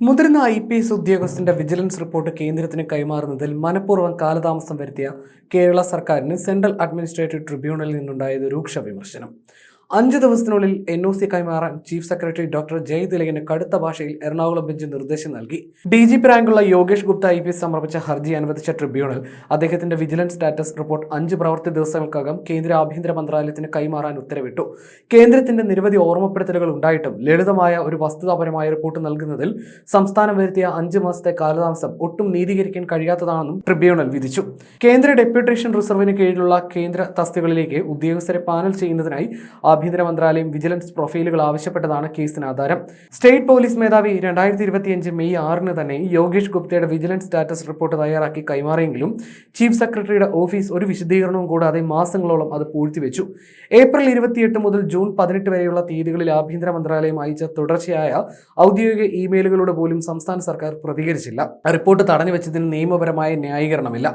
മുതിർന്ന I P S ഉദ്യോഗസ്ഥന്റെ vigilance report കേന്ദ്രത്തിന് കൈമാറുന്നതിൽ മനഃപൂർവം കാലതാമസം വരുത്തിയ കേരള സർക്കാരിന് സെൻട്രൽ അഡ്മിനിസ്ട്രേറ്റീവ് ട്രിബ്യൂണലിൽ നിന്നുണ്ടായത് രൂക്ഷ വിമർശനം. അഞ്ച് ദിവസത്തിനുള്ളിൽ എൻ ഒ സി കൈമാറാൻ ചീഫ് സെക്രട്ടറി ഡോക്ടർ ജയ് തിലകിന് കടുത്ത ഭാഷയിൽ എറണാകുളം ബെഞ്ച് നിർദ്ദേശം നൽകി. D G P റാങ്കുള്ള Yogesh Gupta I P S സമർപ്പിച്ച ഹർജി അനുവദിച്ച ട്രിബ്യൂണൽ. അദ്ദേഹത്തിന്റെ വിജിലൻസ് സ്റ്റാറ്റസ് റിപ്പോർട്ട് അഞ്ച് പ്രവൃത്തി ദിവസങ്ങൾക്കകം കേന്ദ്ര ആഭ്യന്തര മന്ത്രാലയത്തിന് കൈമാറാൻ ഉത്തരവിട്ടു. കേന്ദ്രത്തിന്റെ നിരവധി ഓർമ്മപ്പെടുത്തലുകൾ ഉണ്ടായിട്ടും ലളിതമായ ഒരു വസ്തുതാപരമായ റിപ്പോർട്ട് നൽകുന്നതിൽ സംസ്ഥാനം വരുത്തിയ അഞ്ച് മാസത്തെ കാലതാമസം ഒട്ടും നീതീകരിക്കാൻ കഴിയാത്തതാണെന്നും ട്രിബ്യൂണൽ വിധിച്ചു. കേന്ദ്ര ഡെപ്യൂട്ടേഷൻ റിസർവിന് കീഴിലുള്ള കേന്ദ്ര തസ്തികളിലേക്ക് ഉദ്യോഗസ്ഥരെ പാനൽ ചെയ്യുന്നതിനായി ആഭ്യന്തര മന്ത്രാലയം വിജിലൻസ് പ്രൊഫൈലുകൾ ആവശ്യപ്പെട്ടതാണ് കേസിന് ആധാരം. സ്റ്റേറ്റ് പോലീസ് മേധാവി രണ്ടായിരത്തി ഇരുപത്തിയഞ്ച് മെയ് ആറിന് തന്നെ യോഗേഷ് ഗുപ്തയുടെ വിജിലൻസ് സ്റ്റാറ്റസ് റിപ്പോർട്ട് തയ്യാറാക്കി കൈമാറിയെങ്കിലും ചീഫ് സെക്രട്ടറിയുടെ ഓഫീസ് ഒരു വിശദീകരണവും കൂടാതെ മാസങ്ങളോളം അത് പൂഴ്ത്തിവെച്ചു. ഏപ്രിൽ ഇരുപത്തിയെട്ട് മുതൽ ജൂൺ പതിനെട്ട് വരെയുള്ള തീയതികളിൽ ആഭ്യന്തര മന്ത്രാലയം അയച്ച തുടർച്ചയായ ഔദ്യോഗിക ഇമെയിലുകളോട് പോലും സംസ്ഥാന സർക്കാർ പ്രതികരിച്ചില്ല. റിപ്പോർട്ട് തടഞ്ഞു വെച്ചതിന് നിയമപരമായ ന്യായീകരണമില്ല.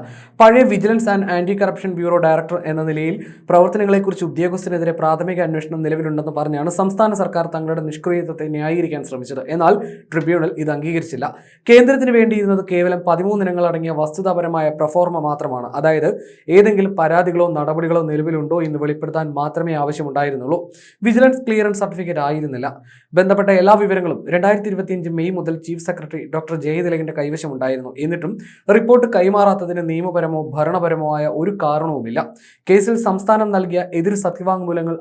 പഴയ vigilance and anti corruption bureau director എന്ന നിലയിൽ പ്രവർത്തനങ്ങളെക്കുറിച്ച് ഉദ്യോഗസ്ഥനെതിരെ പ്രാഥമിക അന്വേഷണം നിലവിലുണ്ടെന്ന് പറഞ്ഞാണ് സംസ്ഥാന സർക്കാർ തങ്ങളുടെ നിഷ്ക്രിയത്വത്തെ ന്യായീകരിക്കാൻ ശ്രമിച്ചത്. എന്നാൽ ട്രിബ്യൂണൽ ഇത് അംഗീകരിച്ചില്ല. കേന്ദ്രത്തിന് വേണ്ടിയിരുന്നത് കേവലം പതിമൂന്ന് ഇനങ്ങൾ അടങ്ങിയ വസ്തുതാപരമായ പ്രഫോർമ മാത്രമാണ്. അതായത് ഏതെങ്കിലും പരാതികളോ നടപടികളോ നിലവിലുണ്ടോ എന്ന് വെളിപ്പെടുത്താൻ മാത്രമേ ആവശ്യമുണ്ടായിരുന്നുള്ളൂ. വിജിലൻസ് ക്ലിയറൻസ് സർട്ടിഫിക്കറ്റ് ആയിരുന്നില്ല. ബന്ധപ്പെട്ട എല്ലാ വിവരങ്ങളും രണ്ടായിരത്തി ഇരുപത്തിയഞ്ച് മെയ് മുതൽ ചീഫ് സെക്രട്ടറി ഡോക്ടർ ജയതിലകിന്റെ കൈവശമുണ്ടായിരുന്നു. എന്നിട്ടും റിപ്പോർട്ട് കൈമാറാത്തതിന് നിയമപരമോ ഭരണപരമോ ആയ ഒരു കാരണവുമില്ല. കേസിൽ സംസ്ഥാനം നൽകിയ എതിർ സത്യവാങ്മൂലങ്ങൾ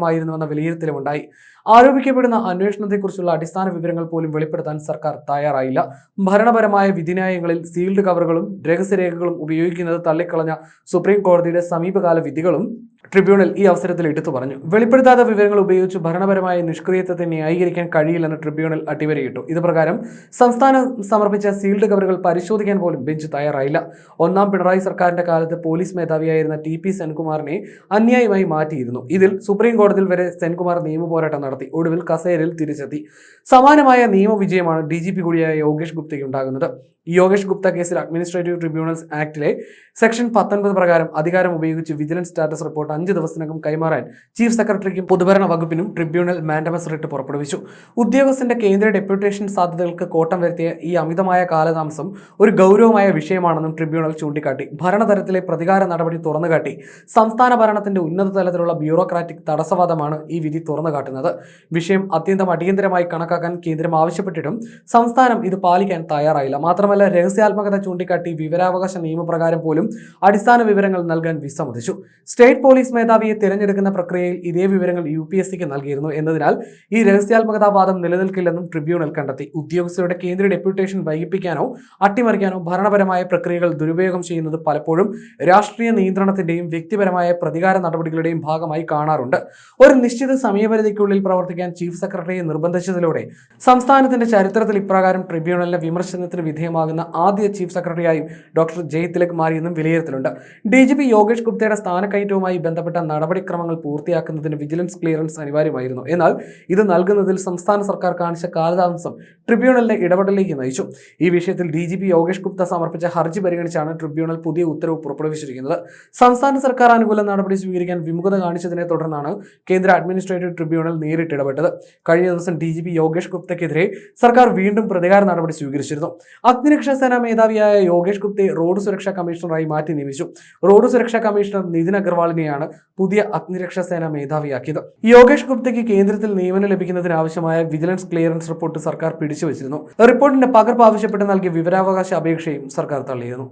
അവ്യക്തമായിരുന്നുവെന്ന വിലയിരുത്തലുമുണ്ടായി. ആരോപിക്കപ്പെടുന്ന അന്വേഷണത്തെക്കുറിച്ചുള്ള അടിസ്ഥാന വിവരങ്ങൾ പോലും വെളിപ്പെടുത്താൻ സർക്കാർ തയ്യാറായില്ല. ഭരണപരമായ വിധിന്യായങ്ങളിൽ സീൽഡ് കവറുകളും രഹസ്യരേഖകളും ഉപയോഗിക്കുന്നത് തള്ളിക്കളഞ്ഞ സുപ്രീം കോടതിയുടെ സമീപകാല വിധികളും ട്രിബ്യൂണൽ ഈ അവസരത്തിൽ എടുത്തു പറഞ്ഞു. വെളിപ്പെടുത്താത്ത വിവരങ്ങൾ ഉപയോഗിച്ച് ഭരണപരമായ നിഷ്ക്രിയത്വത്തെ ന്യായീകരിക്കാൻ കഴിയില്ലെന്ന് ട്രിബ്യൂണൽ അട്ടിവരയിട്ടു ഇത് പ്രകാരം സംസ്ഥാനം സമർപ്പിച്ച സീൽഡ് കവറുകൾ പരിശോധിക്കാൻ പോലും ബെഞ്ച് തയ്യാറായില്ല. ഒന്നാം പിണറായി സർക്കാരിന്റെ കാലത്ത് പോലീസ് മേധാവിയായിരുന്ന ടി പി സെൻകുമാറിനെ അന്യായമായി മാറ്റിയിരുന്നു. ഇതിൽ സുപ്രീം കോടതിയിൽ വരെ സെൻകുമാർ നിയമപോരാട്ടം നടത്തി. ഒടുവിൽ കസേരയിൽ തിരിച്ചെത്തി. സമാനമായ നിയമവിജയമാണ് ഡി ജി പി കൂടിയായ യോഗേഷ് ഗുപ്തയ്ക്ക് ഉണ്ടാകുന്നത്. യോഗേഷ് ഗുപ്ത കേസിൽ അഡ്മിനിസ്ട്രേറ്റീവ് ട്രിബ്യൂണൽസ് ആക്ടിലെ സെക്ഷൻ പത്തൊൻപത് പ്രകാരം അധികാരം ഉപയോഗിച്ച് വിജിലൻസ് സ്റ്റാറ്റസ് റിപ്പോർട്ട് അഞ്ച് ദിവസത്തിനകം കൈമാറാൻ ചീഫ് സെക്രട്ടറിക്കും പൊതുഭരണ വകുപ്പിനും ട്രിബ്യൂണൽ മാൻഡമസ് റിട്ട് പുറപ്പെടുവിച്ചു. ഉദ്യോഗസ്ഥന്റെ കേന്ദ്ര ഡെപ്യൂട്ടേഷൻ സാധ്യതകൾക്ക് കോട്ടം വരുത്തിയ ഈ അമിതമായ കാലതാമസം ഒരു ഗൗരവമായ വിഷയമാണെന്നും ട്രിബ്യൂണൽ ചൂണ്ടിക്കാട്ടി. ഭരണതലത്തിലെ പ്രതികാര നടപടി തുറന്നുകാട്ടി. സംസ്ഥാന ഭരണത്തിന്റെ ഉന്നത തലത്തിലുള്ള ബ്യൂറോക്രാറ്റിക് തടസ്സവാദമാണ് ഈ വിധി തുറന്നുകാട്ടുന്നത്. വിഷയം അത്യന്തം അടിയന്തരമായി കണക്കാക്കാൻ കേന്ദ്രം ആവശ്യപ്പെട്ടിട്ടും സംസ്ഥാനം ഇത് പാലിക്കാൻ തയ്യാറായില്ല. മാത്രമല്ല രഹസ്യാത്മകത ചൂണ്ടിക്കാട്ടി വിവരാവകാശ നിയമപ്രകാരം പോലും അടിസ്ഥാന വിവരങ്ങൾ നൽകാൻ വിസമ്മതിച്ചു സ്റ്റേറ്റ് പോലീസ് മേധാവിയെ തിരഞ്ഞെടുക്കുന്ന പ്രക്രിയയിൽ ഇതേ വിവരങ്ങൾ യു പി എസ് സിക്ക് നൽകിയിരുന്നു എന്നതിനാൽ ഈ രഹസ്യാത്മകതാ വാദം നിലനിൽക്കില്ലെന്നും ട്രിബ്യൂണൽ കണ്ടെത്തി. ഉദ്യോഗസ്ഥരുടെ കേന്ദ്ര ഡെപ്യൂട്ടേഷൻ വൈകിപ്പിക്കാനോ അട്ടിമറിക്കാനോ ഭരണപരമായ പ്രക്രിയകൾ ദുരുപയോഗം ചെയ്യുന്നത് പലപ്പോഴും രാഷ്ട്രീയ നിയന്ത്രണത്തിന്റെയും വ്യക്തിപരമായ പ്രതികാര നടപടികളുടെയും ഭാഗമായി കാണാറുണ്ട്. ഒരു നിശ്ചിത സമയപരിധിക്കുള്ളിൽ പ്രവർത്തിക്കാൻ ചീഫ് സെക്രട്ടറിയെ നിർബന്ധിച്ചതിലൂടെ സംസ്ഥാനത്തിന്റെ ചരിത്രത്തിൽ ഇപ്രകാരം ട്രിബ്യൂണലിന്റെ വിമർശനത്തിന് വിധേയമാകുന്ന ആദ്യ ചീഫ് സെക്രട്ടറിയായും ഡോക്ടർ ജയ് തിലക് മാറിയെന്നും വിലയിരുത്തലുണ്ട്. ഡി ജി പി യോഗേഷ് ഗുപ്തയുടെ സ്ഥാനക്കയറ്റവുമായി ബന്ധപ്പെട്ട നടപടിക്രമങ്ങൾ പൂർത്തിയാക്കുന്നതിന് വിജിലൻസ് ക്ലിയറൻസ് അനിവാര്യമായിരുന്നു. എന്നാൽ ഇത് നൽകുന്നതിൽ സംസ്ഥാന സർക്കാർ കാണിച്ച കാലതാമസം ട്രിബ്യൂണലിന്റെ ഇടപെടലിലേക്ക് നയിച്ചു. ഈ വിഷയത്തിൽ D G P Yogesh Gupta സമർപ്പിച്ച ഹർജി പരിഗണിച്ചാണ് ട്രിബ്യൂണൽ പുതിയ ഉത്തരവ് പുറപ്പെടുവിച്ചിരിക്കുന്നത്. സംസ്ഥാന സർക്കാർ അനുകൂല നടപടി സ്വീകരിക്കാൻ വിമുഖത കാണിച്ചതിനെ തുടർന്നാണ് കേന്ദ്ര അഡ്മിനിസ്ട്രേറ്റീവ് ട്രിബ്യൂണൽ നേരിട്ട് ഇടപെട്ടത്. കഴിഞ്ഞ ദിവസം ഡി ജി പി യോഗേഷ് ഗുപ്തയ്ക്കെതിരെ സർക്കാർ വീണ്ടും പ്രതികാര നടപടി സ്വീകരിച്ചിരുന്നു. അഗ്നിരക്ഷാ സേനാ മേധാവിയായ യോഗേഷ് ഗുപ്തയെ റോഡ് സുരക്ഷാ കമ്മീഷണറായി മാറ്റി നിയമിച്ചു. റോഡ് സുരക്ഷാ കമ്മീഷണർ നിതിൻ അഗർവാളിനെയാണ് പുതിയ അഗ്നിരക്ഷാ സേന മേധാവിയാക്കിയത്. യോഗേഷ് ഗുപ്തയ്ക്ക് കേന്ദ്രത്തിൽ നിയമനം ലഭിക്കുന്നതിനാവശ്യമായ വിജിലൻസ് ക്ലിയറൻസ് റിപ്പോർട്ട് സർക്കാർ പിടിച്ചു വച്ചിരുന്നു റിപ്പോർട്ടിന്റെ പകർപ്പ് ആവശ്യപ്പെട്ട് നൽകിയ വിവരാവകാശ അപേക്ഷയും സർക്കാർ തള്ളിയിരുന്നു.